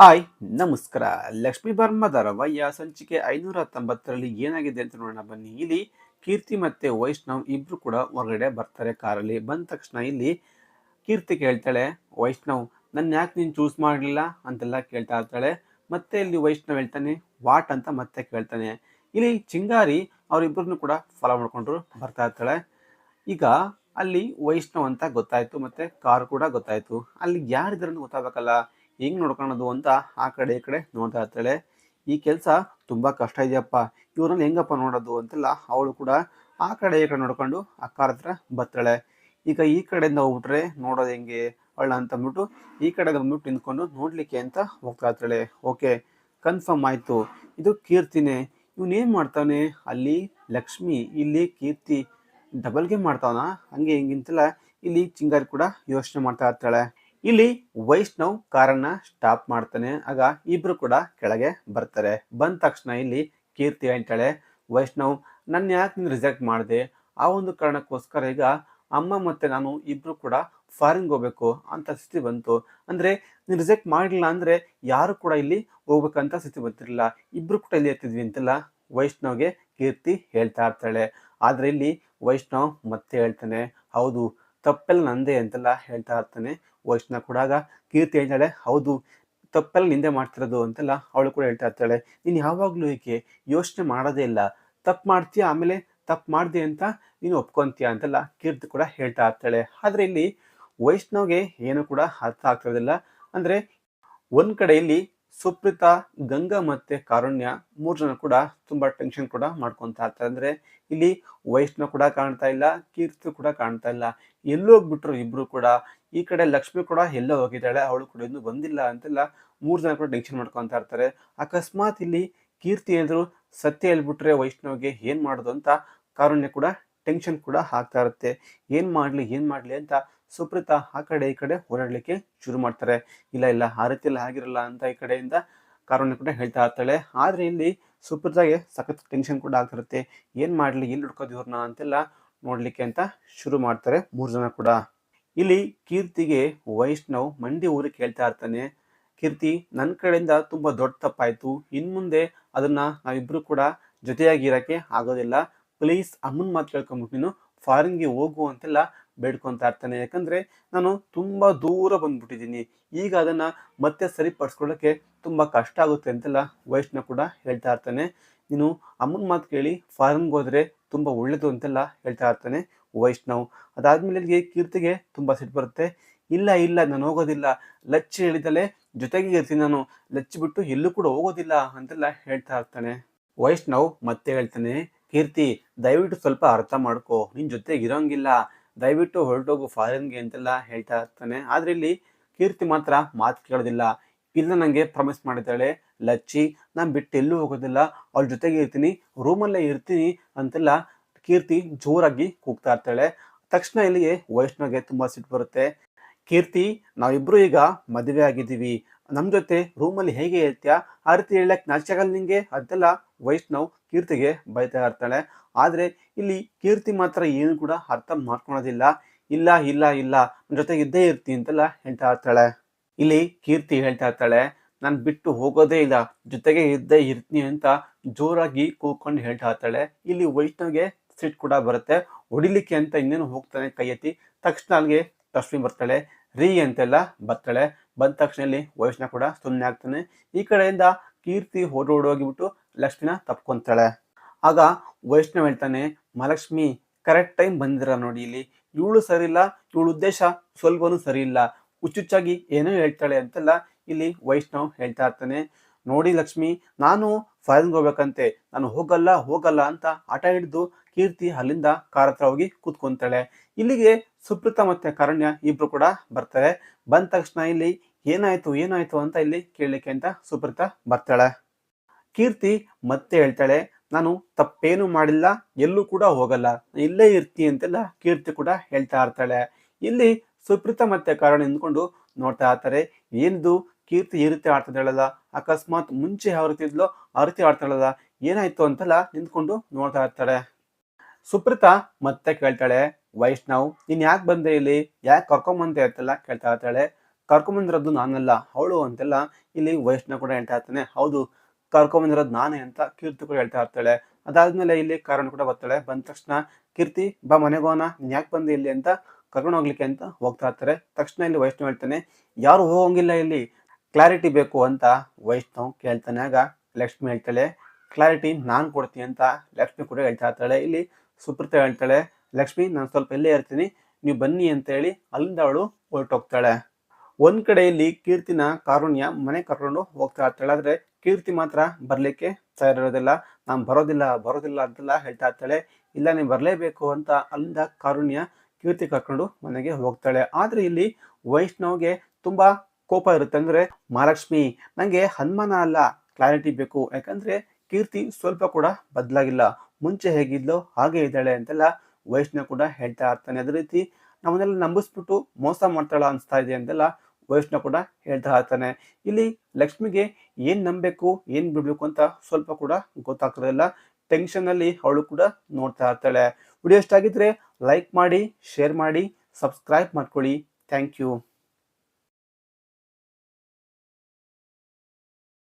Hi, ನಮಸ್ಕಾರ. Lakshmi Burma ದರವಯ್ಯ ಸಂಚಿಕೆ ಐನೂರ ಹತ್ತೊಂಬತ್ತರಲ್ಲಿ ಏನಾಗಿದೆ ಅಂತ ನೋಡೋಣ ಬನ್ನಿ. ಇಲ್ಲಿ ಕೀರ್ತಿ ಮತ್ತೆ ವೈಷ್ಣವ್ ಇಬ್ರು ಕೂಡ ಹೊರಗಡೆ ಬರ್ತಾರೆ ಕಾರಲ್ಲಿ. ಬಂದ ತಕ್ಷಣ ಇಲ್ಲಿ ಕೀರ್ತಿ ಕೇಳ್ತಾಳೆ, ವೈಷ್ಣವ್ ನನ್ನ ಯಾಕೆ ನೀನು ಚೂಸ್ ಮಾಡಲಿಲ್ಲ? ಅಂತೆಲ್ಲ ಕೇಳ್ತಾ ಇರ್ತಾಳೆ. ಮತ್ತೆ ಇಲ್ಲಿ ವೈಷ್ಣವ್ ಹೇಳ್ತಾನೆ, ವಾಟ್? ಅಂತ ಮತ್ತೆ ಕೇಳ್ತಾನೆ. ಇಲ್ಲಿ ಚಿಂಗಾರಿ ಅವರಿಬ್ಬರನ್ನು ಕೂಡ ಫಾಲೋ ಮಾಡಿಕೊಂಡ್ರು ಬರ್ತಾ ಇರ್ತಾಳೆ. ಈಗ ಅಲ್ಲಿ ವೈಷ್ಣವ್ ಅಂತ ಗೊತ್ತಾಯಿತು, ಮತ್ತೆ ಕಾರ್ ಕೂಡ ಗೊತ್ತಾಯಿತು. ಅಲ್ಲಿ ಯಾರಿದ್ರೂ ಗೊತ್ತಾಗಬೇಕಲ್ಲ? ಹೆಂಗ್ ನೋಡ್ಕೊಳೋದು ಅಂತ ಆ ಕಡೆ ಈ ಕಡೆ ನೋಡ್ತಾ ಇರ್ತಾಳೆ. ಈ ಕೆಲಸ ತುಂಬಾ ಕಷ್ಟ ಇದೆಯಪ್ಪ. ಇವ್ರನ್ನ ಹೆಂಗಪ್ಪ ನೋಡೋದು ಅಂತೆಲ್ಲ ಅವಳು ಕೂಡ ಆ ಕಡೆ ಈ ಕಡೆ ನೋಡ್ಕೊಂಡು ಆ ಕಾರ್ ಹತ್ರ ಬರ್ತಾಳೆ. ಈಗ ಈ ಕಡೆಯಿಂದ ಹೋಗ್ಬಿಟ್ರೆ ನೋಡೋದು ಹೆಂಗೆ ಅವಳ ಅಂತ ಅಂದ್ಬಿಟ್ಟು ಈ ಕಡೆ ಬಂದ್ಬಿಟ್ಟು ನಿಂತ್ಕೊಂಡು ನೋಡಲಿಕ್ಕೆ ಅಂತ ಹೋಗ್ತಾ ಇರ್ತಾಳೆ. ಓಕೆ, ಕನ್ಫರ್ಮ್ ಆಯ್ತು. ಇದು ಕೀರ್ತಿನೇ. ಇವನೇನು ಮಾಡ್ತಾನೆ ಅಲ್ಲಿ ಲಕ್ಷ್ಮಿ, ಇಲ್ಲಿ ಕೀರ್ತಿ. Double game ಮಾಡ್ತಾವನ? ಹಂಗೆ ಹಿಂಗಿಂತೆಲ್ಲ ಇಲ್ಲಿ ಚಿಂಗಾರಿ ಕೂಡ ಯೋಚನೆ ಮಾಡ್ತಾ ಇರ್ತಾಳೆ. ಇಲ್ಲಿ ವೈಷ್ಣವ್ ಕಾರನ್ನ ಸ್ಟಾಪ್ ಮಾಡ್ತಾನೆ, ಆಗ ಇಬ್ರು ಕೂಡ ಕೆಳಗೆ ಬರ್ತಾರೆ. ಬಂದ ತಕ್ಷಣ ಇಲ್ಲಿ ಕೀರ್ತಿ ಅಂತೇಳೆ, ವೈಷ್ಣವ್ ನನ್ನ ಯಾಕೆ ನೀನು ರಿಜೆಕ್ಟ್ ಮಾಡಿದೆ? ಆ ಒಂದು ಕಾರಣಕ್ಕೋಸ್ಕರ ಈಗ ಅಮ್ಮ ಮತ್ತೆ ನಾನು ಇಬ್ರು ಕೂಡ ಫಾರಿನ್ಗೆ ಹೋಗ್ಬೇಕು ಅಂತ ಸ್ಥಿತಿ ಬಂತು. ಅಂದ್ರೆ ನೀನು ರಿಜೆಕ್ಟ್ ಮಾಡಲಿಲ್ಲ ಅಂದ್ರೆ ಯಾರು ಕೂಡ ಇಲ್ಲಿ ಹೋಗ್ಬೇಕಂತ ಸ್ಥಿತಿ ಬರ್ತಿರಲಿಲ್ಲ. ಇಬ್ರು ಕೂಡ ಇಲ್ಲಿ ಎತ್ತಿದ್ವಿ ಅಂತೆಲ್ಲ ವೈಷ್ಣವ್ಗೆ ಕೀರ್ತಿ ಹೇಳ್ತಾ ಇರ್ತಾಳೆ. ಆದ್ರೆ ಇಲ್ಲಿ ವೈಷ್ಣವ್ ಮತ್ತೆ ಹೇಳ್ತಾನೆ, ಹೌದು, ತಪ್ಪೆಲ್ಲ ನಂದೇ ಅಂತೆಲ್ಲ ಹೇಳ್ತಾ ಇರ್ತಾನೆ. ವೈಷ್ಣವ್ ಕೊಡಾಗ ಕೀರ್ತಿ ಹೇಳ್ತಾಳೆ, ಹೌದು, ತಪ್ಪೆಲ್ಲ ನಿಂದೆ ಮಾಡ್ತಿರೋದು ಅಂತೆಲ್ಲ ಅವಳು ಕೂಡ ಹೇಳ್ತಾ ಇರ್ತಾಳೆ. ನೀನು ಯಾವಾಗಲೂ ಏಕೆ ಯೋಚನೆ ಮಾಡೋದೇ ಇಲ್ಲ? ತಪ್ಪು ಮಾಡ್ತೀಯ? ಆಮೇಲೆ ತಪ್ಪು ಮಾಡಿದೆ ಅಂತ ನೀನು ಒಪ್ಕೊಂತೀಯ? ಅಂತೆಲ್ಲ ಕೀರ್ತಿ ಕೂಡ ಹೇಳ್ತಾ ಇರ್ತಾಳೆ. ಆದರೆ ಇಲ್ಲಿ ವೈಷ್ಣವ್ಗೆ ಏನು ಕೂಡ ಅರ್ಥ ಆಗ್ತಿರೋದಿಲ್ಲ. ಅಂದರೆ ಒಂದು ಕಡೆಯಲ್ಲಿ ಸುಪ್ರೀತಾ, ಗಂಗಾ ಮತ್ತು ಕಾರುಣ್ಯ ಮೂರು ಜನ ಕೂಡ ತುಂಬ ಟೆನ್ಷನ್ ಕೂಡ ಮಾಡ್ಕೊತಾ ಇರ್ತಾರೆ. ಅಂದರೆ ಇಲ್ಲಿ ವೈಷ್ಣವ್ ಕೂಡ ಕಾಣ್ತಾ ಇಲ್ಲ, ಕೀರ್ತಿ ಕೂಡ ಕಾಣ್ತಾ ಇಲ್ಲ. ಎಲ್ಲೋಗ್ಬಿಟ್ರು ಇಬ್ಬರು ಕೂಡ. ಈ ಕಡೆ ಲಕ್ಷ್ಮಿ ಕೂಡ ಎಲ್ಲೋ ಹೋಗಿದ್ದಾಳೆ, ಅವಳು ಕೂಡ ಇನ್ನೂ ಬಂದಿಲ್ಲ ಅಂತೆಲ್ಲ ಮೂರು ಜನ ಕೂಡ ಟೆನ್ಷನ್ ಮಾಡ್ಕೊತಾ ಇರ್ತಾರೆ. ಅಕಸ್ಮಾತ್ ಇಲ್ಲಿ ಕೀರ್ತಿ ಏನಾದ್ರು ಸತ್ಯ ಹೇಳ್ಬಿಟ್ರೆ ವೈಷ್ಣವ್ಗೆ ಏನ್ ಮಾಡೋದು ಅಂತ ಕಾರುಣ್ಯ ಕೂಡ ಟೆನ್ಷನ್ ಕೂಡ ಆಗ್ತಾ ಇರುತ್ತೆ. ಏನ್ ಮಾಡ್ಲಿ ಏನ್ ಮಾಡ್ಲಿ ಅಂತ ಸುಪ್ರೀತಾ ಆ ಕಡೆ ಈ ಕಡೆ ಓಡಾಡಲಿಕ್ಕೆ ಶುರು ಮಾಡ್ತಾರೆ. ಇಲ್ಲ ಇಲ್ಲ, ಆ ರೀತಿಯಲ್ಲಿ ಆಗಿರಲ್ಲ ಅಂತ ಈ ಕಡೆಯಿಂದ ಕಾರುಣ್ಯ ಕೂಡ ಹೇಳ್ತಾ ಇರ್ತಾಳೆ. ಆದ್ರೆ ಇಲ್ಲಿ ಸುಪ್ರೀತಾಗೆ ಸಖತ್ ಟೆನ್ಷನ್ ಕೂಡ ಆಗ್ತಿರುತ್ತೆ ಏನ್ ಮಾಡ್ಲಿ, ಎಲ್ಲಿ ಹುಡ್ಕೋದು ಇವ್ರನ್ನ ಅಂತೆಲ್ಲ ನೋಡ್ಲಿಕ್ಕೆ ಅಂತ ಶುರು ಮಾಡ್ತಾರೆ ಮೂರು ಜನ ಕೂಡ. ಇಲ್ಲಿ ಕೀರ್ತಿಗೆ ವೈಷ್ಣವ್ ಮಂಡಿ ಊರಿಗೆ ಕೇಳ್ತಾ ಇರ್ತಾನೆ. ಕೀರ್ತಿ ನನ್ನ ಕಡೆಯಿಂದ ತುಂಬ ದೊಡ್ಡ ತಪ್ಪಾಯಿತು. ಇನ್ ಮುಂದೆ ಅದನ್ನ ನಾವಿಬ್ರು ಕೂಡ ಜೊತೆಯಾಗಿ ಇರಕ್ಕೆ ಆಗೋದಿಲ್ಲ. ಪ್ಲೀಸ್ ಅಮ್ಮನ ಮಾತು ಕೇಳ್ಕೊಂಬಿಟ್ಟು ನೀನು ಫಾರಿನ್ಗೆ ಹೋಗು ಅಂತೆಲ್ಲ ಬೇಡ್ಕೊತಾ ಇರ್ತಾನೆ. ಯಾಕಂದ್ರೆ ನಾನು ತುಂಬ ದೂರ ಬಂದ್ಬಿಟ್ಟಿದ್ದೀನಿ. ಈಗ ಅದನ್ನ ಮತ್ತೆ ಸರಿಪಡಿಸ್ಕೊಳ್ಳೋಕ್ಕೆ ತುಂಬಾ ಕಷ್ಟ ಆಗುತ್ತೆ ಅಂತೆಲ್ಲ ವೈಷ್ಣವ್ ಕೂಡ ಹೇಳ್ತಾ ಇರ್ತಾನೆ. ನೀನು ಅಮ್ಮನ ಮಾತು ಕೇಳಿ ಫಾರಿನ್ಗೆ ಹೋದರೆ ತುಂಬಾ ಒಳ್ಳೇದು ಅಂತೆಲ್ಲ ಹೇಳ್ತಾ ಇರ್ತಾನೆ. ವೈಷ್ಣವ್. ಅದಾದ್ಮೇಲೆ ಇಲ್ಲಿಗೆ ಕೀರ್ತಿಗೆ ತುಂಬಾ ಸಿಟ್ಟು ಬರುತ್ತೆ. ಇಲ್ಲ ಇಲ್ಲ, ನಾನು ಹೋಗೋದಿಲ್ಲ. ಲಚ್ಚಿ ಹೇಳಿದಲೆ ಜೊತೆಗೆ ಇರ್ತೀನಿ ನಾನು. ಲಚ್ಚಿ ಬಿಟ್ಟು ಎಲ್ಲೂ ಕೂಡ ಹೋಗೋದಿಲ್ಲ ಅಂತೆಲ್ಲ ಹೇಳ್ತಾ ಇರ್ತಾನೆ. ವೈಷ್ಣವ್ ಮತ್ತೆ ಹೇಳ್ತಾನೆ, ಕೀರ್ತಿ, ದಯವಿಟ್ಟು ಸ್ವಲ್ಪ ಅರ್ಥ ಮಾಡ್ಕೋ. ನಿನ್ ಜೊತೆಗೆ ಇರೋಂಗಿಲ್ಲ. ದಯವಿಟ್ಟು ಹೊರಟೋಗು ಫಾರಿನ್ಗೆ ಅಂತೆಲ್ಲ ಹೇಳ್ತಾ ಇರ್ತಾನೆ. ಆದ್ರೆ ಇಲ್ಲಿ ಕೀರ್ತಿ ಮಾತ್ರ ಮಾತು ಕೇಳೋದಿಲ್ಲ. ಇಲ್ಲ, ನಂಗೆ ಪ್ರಾಮಿಸ್ ಮಾಡಿದ್ದಾಳೆ, ಲಚ್ಚಿ, ನಾನು ಬಿಟ್ಟು ಎಲ್ಲೂ ಹೋಗೋದಿಲ್ಲ. ಅವ್ಳ ಜೊತೆಗೆ ಇರ್ತೀನಿ ರೂಮಲ್ಲೇ ಇರ್ತೀನಿ ಅಂತೆಲ್ಲ ಕೀರ್ತಿ ಜೋರಾಗಿ ಕೂಗ್ತಾ ಇರ್ತಾಳೆ. ತಕ್ಷಣ ಇಲ್ಲಿಗೆ ವೈಷ್ಣವ್ಗೆ ತುಂಬಾ ಸಿಟ್ಟು ಬರುತ್ತೆ. ಕೀರ್ತಿ, ನಾವಿಬ್ರು ಈಗ ಮದುವೆ ಆಗಿದ್ದೀವಿ. ನಮ್ಮ ಜೊತೆ ರೂಮಲ್ಲಿ ಹೇಗೆ ಇರ್ತೀಯ? ಆ ರೀತಿ ಹೇಳಕ್ ನಾಚಿಕಾಗಲ್ಲ ನಿಂಗೆ? ಅದೆಲ್ಲ ವೈಷ್ಣವ್ ಕೀರ್ತಿಗೆ ಬೈತಾ ಇರ್ತಾಳೆ. ಆದ್ರೆ ಇಲ್ಲಿ ಕೀರ್ತಿ ಮಾತ್ರ ಏನು ಕೂಡ ಅರ್ಥ ಮಾಡ್ಕೊಳೋದಿಲ್ಲ. ಇಲ್ಲ ಇಲ್ಲ ಇಲ್ಲ ನನ್ನ ಜೊತೆಗೆ ಇದ್ದೇ ಇರ್ತೀನಿ ಅಂತೆಲ್ಲ ಹೇಳ್ತಾ ಇರ್ತಾಳೆ. ಇಲ್ಲಿ ಕೀರ್ತಿ ಹೇಳ್ತಾ ಇರ್ತಾಳೆ. ನಾನು ಬಿಟ್ಟು ಹೋಗೋದೇ ಇಲ್ಲ. ಜೊತೆಗೆ ಇದ್ದೇ ಇರ್ತೀನಿ ಅಂತ ಜೋರಾಗಿ ಕೂಕೊಂಡು ಹೇಳ್ತಾ ಇರ್ತಾಳೆ. ಇಲ್ಲಿ ವೈಷ್ಣವ್ಗೆ ಸಿಟ್ ಕೂಡ ಬರುತ್ತೆ. ಹೊಡಿಲಿಕ್ಕೆ ಅಂತ ಇನ್ನೇನು ಹೋಗ್ತಾನೆ ಕೈ ಎತ್ತಿ ತಕ್ಷಣ ಅಲ್ಲಿಗೆ ಲಕ್ಷ್ಮಿ ಬರ್ತಾಳೆ. ರೀ ಅಂತೆಲ್ಲ ಬರ್ತಾಳೆ. ಬಂದ ತಕ್ಷಣ ಇಲ್ಲಿ ವಯಸ್ಸಿನ ಕೂಡ ಸುಮ್ಮನೆ ಆಗ್ತಾನೆ. ಈ ಕಡೆಯಿಂದ ಕೀರ್ತಿ ಓಡೋಡೋಗಿಬಿಟ್ಟು ಲಕ್ಷ್ಮಿನ ತಪ್ಕೊಂತಾಳೆ. ಆಗ ವೈಷ್ಣವ್ ಹೇಳ್ತಾನೆ, ಮಹಾಲಕ್ಷ್ಮಿ ಕರೆಕ್ಟ್ ಟೈಮ್ ಬಂದಿರ ನೋಡಿ ಇಲ್ಲಿ. ಇವಳು ಸರಿ ಇಲ್ಲ ಇವಳ ಉದ್ದೇಶ ಸ್ವಲ್ಪನೂ ಸರಿ ಇಲ್ಲ ಹುಚ್ಚುಚ್ಚಾಗಿ ಏನೋ ಹೇಳ್ತಾಳೆ ಅಂತೆಲ್ಲ ಇಲ್ಲಿ ವೈಷ್ಣವ್ ಹೇಳ್ತಾ ಇರ್ತಾನೆ. ನೋಡಿ ಲಕ್ಷ್ಮಿ, ನಾನು ಫಾರಿನ್ಗೆ ಹೋಗ್ಬೇಕಂತೆ. ನಾನು ಹೋಗಲ್ಲ ಹೋಗಲ್ಲ ಅಂತ ಆಟ ಹಿಡಿದು ಕೀರ್ತಿ ಅಲ್ಲಿಂದ ಕಾರ್ ಹೋಗಿ ಕೂತ್ಕೊಂತಾಳೆ. ಇಲ್ಲಿಗೆ ಸುಪ್ರೀತಾ ಮತ್ತೆ ಕರಣ್ಯ ಇಬ್ರು ಕೂಡ ಬರ್ತಾರೆ. ಬಂದ ತಕ್ಷಣ ಇಲ್ಲಿ ಏನಾಯ್ತು ಏನಾಯ್ತು ಅಂತ ಇಲ್ಲಿ ಕೇಳಲಿಕ್ಕೆ ಅಂತ ಸುಪ್ರೀತಾ ಬರ್ತಾಳೆ. ಕೀರ್ತಿ ಮತ್ತೆ ಹೇಳ್ತಾಳೆ, ನಾನು ತಪ್ಪೇನು ಮಾಡಿಲ್ಲ, ಎಲ್ಲೂ ಕೂಡ ಹೋಗಲ್ಲ. ಇಲ್ಲೇ ಇರ್ತಿ ಅಂತೆಲ್ಲ ಕೀರ್ತಿ ಕೂಡ ಹೇಳ್ತಾ ಇರ್ತಾಳೆ. ಇಲ್ಲಿ ಸುಪ್ರೀತಾ ಮತ್ತೆ ಕಾರಣ ನಿಂತ್ಕೊಂಡು ನೋಡ್ತಾ ಇರ್ತಾರೆ. ಏನಿದು? ಕೀರ್ತಿ ಈ ರೀತಿ ಅಕಸ್ಮಾತ್ ಮುಂಚೆ ಯಾವ ರೀತಿ ಇದ್ಲೋ ಆ ರೀತಿ ಆಡ್ತಾಳಲ್ಲ ಏನಾಯ್ತು ಅಂತೆಲ್ಲ ನಿಂತ್ಕೊಂಡು ನೋಡ್ತಾ ಇರ್ತಾಳೆ ಸುಪ್ರೀತಾ ಮತ್ತೆ ಕೇಳ್ತಾಳೆ, ವೈಷ್ಣವ್, ನೀನ್ ಯಾಕೆ ಬಂದೆ ಇಲ್ಲಿ? ಯಾಕೆ ಕರ್ಕೊಂಬಂದೆ ಅಂತೆಲ್ಲ ಕೇಳ್ತಾ ಇರ್ತಾಳೆ. ಕರ್ಕೊಂಬಂದಿರೋದು ನಾನಲ್ಲ, ಅವಳು ಅಂತೆಲ್ಲ ಇಲ್ಲಿ ವೈಷ್ಣವ್ ಕೂಡ ಹೇಳ್ತಾ ಇರ್ತಾನೆ, ಹೌದು ಕರ್ಕೊಂಬಂದಿರೋದು ನಾನೇ ಅಂತ ಕೀರ್ತಿ ಕೂಡ ಹೇಳ್ತಾ ಇರ್ತಾಳೆ. ಅದಾದ್ಮೇಲೆ ಇಲ್ಲಿ ಕಾರಣ ಕೂಡ ಬರ್ತಾಳೆ, ಬಂದ ತಕ್ಷಣ, ಕೀರ್ತಿ, ಬಾ ಮನೆಗೋನ ನೀನ್ ಯಾಕೆ ಬಂದೆ ಇಲ್ಲಿ ಅಂತ ಕರ್ಕೊಂಡು ಹೋಗ್ಲಿಕ್ಕೆ ಅಂತ ಹೋಗ್ತಾ ಇರ್ತಾರೆ. ತಕ್ಷಣ ಇಲ್ಲಿ ವೈಷ್ಣವ್ ಹೇಳ್ತಾನೆ, ಯಾರು ಹೋಗಂಗಿಲ್ಲ ಇಲ್ಲಿ, ಕ್ಲಾರಿಟಿ ಬೇಕು ಅಂತ ವೈಷ್ಣವ್ ಕೇಳ್ತಾನೆ. ಆಗ ಲಕ್ಷ್ಮಿ ಹೇಳ್ತಾಳೆ, ಕ್ಲಾರಿಟಿ ನಾನು ಕೊಡ್ತೀನಿ ಅಂತ ಲಕ್ಷ್ಮಿ ಕೂಡ ಹೇಳ್ತಾ ಇರ್ತಾಳೆ. ಇಲ್ಲಿ ಸುಪ್ರೀತ ಹೇಳ್ತಾಳೆ ಲಕ್ಷ್ಮಿ, ನಾನು ಸ್ವಲ್ಪ ಇಲ್ಲೇ ಇರ್ತೀನಿ. ನೀವು ಬನ್ನಿ ಅಂತ ಹೇಳಿ ಅಲ್ಲಿಂದ ಅವಳು ಹೊರಟೋಗ್ತಾಳೆ. ಒಂದ್ ಕಡೆಯಲ್ಲಿ ಕೀರ್ತಿನ ಕಾರುಣ್ಯ ಮನೆ ಕರ್ಕೊಂಡು ಹೋಗ್ತಾ ಇರ್ತಾಳೆ. ಆದ್ರೆ ಕೀರ್ತಿ ಮಾತ್ರ ಬರ್ಲಿಕ್ಕೆ ತಯಾರಿರೋದಿಲ್ಲ ನಾನು ಬರೋದಿಲ್ಲ ಬರೋದಿಲ್ಲ ಅಂತೆಲ್ಲ ಹೇಳ್ತಾ ಇರ್ತಾಳೆ. ಇಲ್ಲ, ನೀವು ಬರಲೇಬೇಕು ಅಂತ ಅಲ್ಲಿಂದ ಕಾರುಣ್ಯ ಕೀರ್ತಿ ಕರ್ಕೊಂಡು ಮನೆಗೆ ಹೋಗ್ತಾಳೆ. ಆದ್ರೆ ಇಲ್ಲಿ ವೈಷ್ಣವ್ಗೆ ತುಂಬಾ ಕೋಪ ಇರುತ್ತೆ. ಅಂದ್ರೆ, ಮಹಾಲಕ್ಷ್ಮಿ, ನಂಗೆ ಹನುಮಾನ ಅಲ್ಲ, ಕ್ಲಾರಿಟಿ ಬೇಕು. ಯಾಕಂದ್ರೆ ಕೀರ್ತಿ ಸ್ವಲ್ಪ ಕೂಡ ಬದಲಾಗಿಲ್ಲ. ಮುಂಚೆ ಹೇಗಿದ್ಲೋ ಹಾಗೆ ಇದ್ದಾಳೆ ಅಂತೆಲ್ಲ ವೈಷ್ಣವ್ ಕೂಡ ಹೇಳ್ತಾ ಇರ್ತಾನೆ. ಅದೇ ರೀತಿ ನಮ್ಮನ್ನೆಲ್ಲ ನಂಬಿಸ್ಬಿಟ್ಟು ಮೋಸ ಮಾಡ್ತಾಳ ಅನ್ಸ್ತಾ ಇದೆ ಅಂತೆಲ್ಲ ವೈಷ್ಣವ್ ಕೂಡ ಹೇಳ್ತಾ ಇರ್ತಾನೆ. ಇಲ್ಲಿ ಲಕ್ಷ್ಮಿಗೆ ಏನ್ ನಂಬಬೇಕು, ಏನ್ ಬಿಡ್ಬೇಕು ಅಂತ ಸ್ವಲ್ಪ ಕೂಡ ಗೊತ್ತಾಗ್ತಿರಲಿಲ್ಲ. ಟೆನ್ಷನ್ ಅಲ್ಲಿ ಅವಳು ಕೂಡ ನೋಡ್ತಾ ಇರ್ತಾಳೆ. ವಿಡಿಯೋ ಇಷ್ಟ ಆಗಿದ್ರೆ ಲೈಕ್ ಮಾಡಿ ಶೇರ್ ಮಾಡಿ ಸಬ್ಸ್ಕ್ರೈಬ್ ಮಾಡ್ಕೊಳ್ಳಿ. Thank you